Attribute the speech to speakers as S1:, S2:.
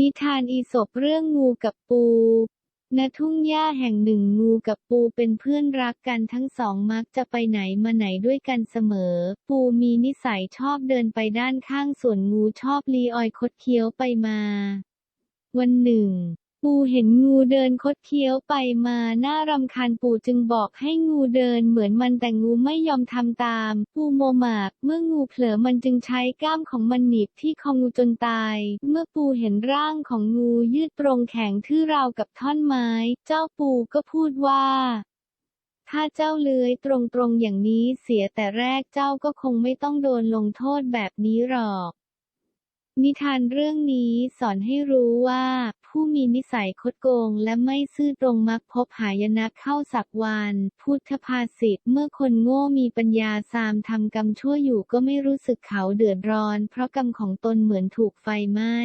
S1: นิทานอีสบเรื่องงูกับปูณทุ่งหญ้าแห่งหนึ่งงูกับปูเป็นเพื่อนรักกันทั้งสองมักจะไปไหนมาไหนด้วยกันเสมอ ปูมีนิสัยชอบเดินไปด้านข้างส่วนงูชอบลีออยคดเคี้ยวไปมา วันหนึ่ง ปูเห็นงูเดินคดเคี้ยวไปมาน่ารำคาญปูจึงบอกให้งูเดินเหมือนมันแต่งูไม่ยอมทำตาม ปูโมหมาก เมื่องูเผลอมันจึงใช้ก้ามของมันหนีบที่คองูจนตาย เมื่อปูเห็นร่างของงูยืดตรงแข็งทื่อราวกับท่อนไม้ เจ้าปูก็พูดว่าถ้าเจ้าเลื้อยตรงๆอย่างนี้เสียแต่แรกเจ้าก็คงไม่ต้องโดนลงโทษแบบนี้หรอก นิทานเรื่องนี้สอนให้รู้ว่า ผู้มีนิสัยคดโกงและไม่ซื่อตรงมักพบหายนะเข้าสักวัน พุทธภาษิตเมื่อคนโง่มีปัญญาสามทำกรรมชั่วอยู่ก็ไม่รู้สึกเขาเดือดร้อน เพราะกรรมของตนเหมือนถูกไฟไหม้